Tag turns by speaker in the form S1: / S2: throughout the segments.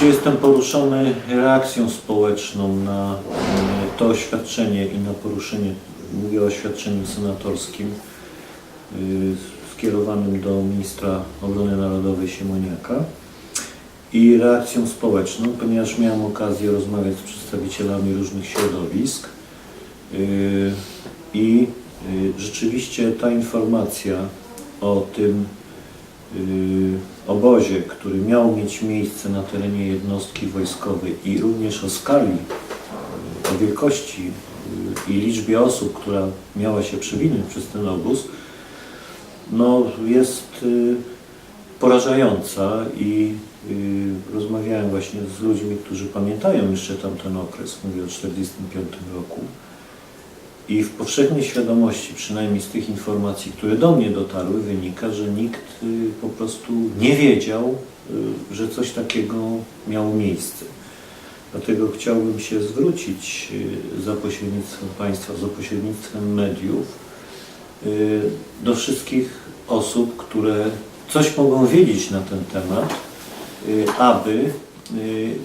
S1: Znaczy jestem poruszony reakcją społeczną na e, to oświadczenie i na poruszenie, mówię o oświadczeniu senatorskim e, skierowanym do ministra obrony narodowej Siemoniaka i reakcją społeczną, ponieważ miałem okazję rozmawiać z przedstawicielami różnych środowisk e, i rzeczywiście ta informacja o tym obozie, który miał mieć miejsce na terenie jednostki wojskowej i również o skali, o wielkości y, i liczbie osób, która miała się przewinąć przez ten obóz, no jest y, porażająca i y, rozmawiałem właśnie z ludźmi, którzy pamiętają jeszcze tamten okres, mówię o 1945 roku. I w powszechnej świadomości, przynajmniej z tych informacji, które do mnie dotarły, wynika, że nikt y, po prostu nie wiedział, y, że coś takiego miało miejsce. Dlatego chciałbym się zwrócić y, za pośrednictwem Państwa, za pośrednictwem mediów do wszystkich osób, które coś mogą wiedzieć na ten temat, aby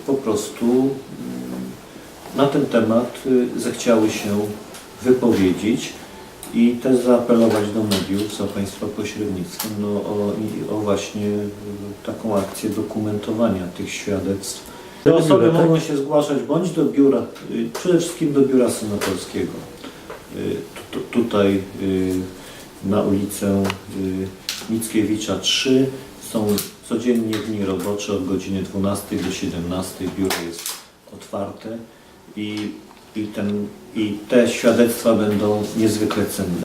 S1: po prostu mm, na ten temat zechciały się wypowiedzieć i też zaapelować do mediów za Państwa pośrednictwem no, o, o właśnie y, taką akcję dokumentowania tych świadectw. Te osoby mogą się zgłaszać bądź do biura, y, przede wszystkim do biura senatorskiego. Tu- tu- Tutaj na ulicę Mickiewicza 3 są codziennie dni robocze od godziny 12 do 17. Biuro jest otwarte i, i, ten, i te świadectwa będą niezwykle cenne.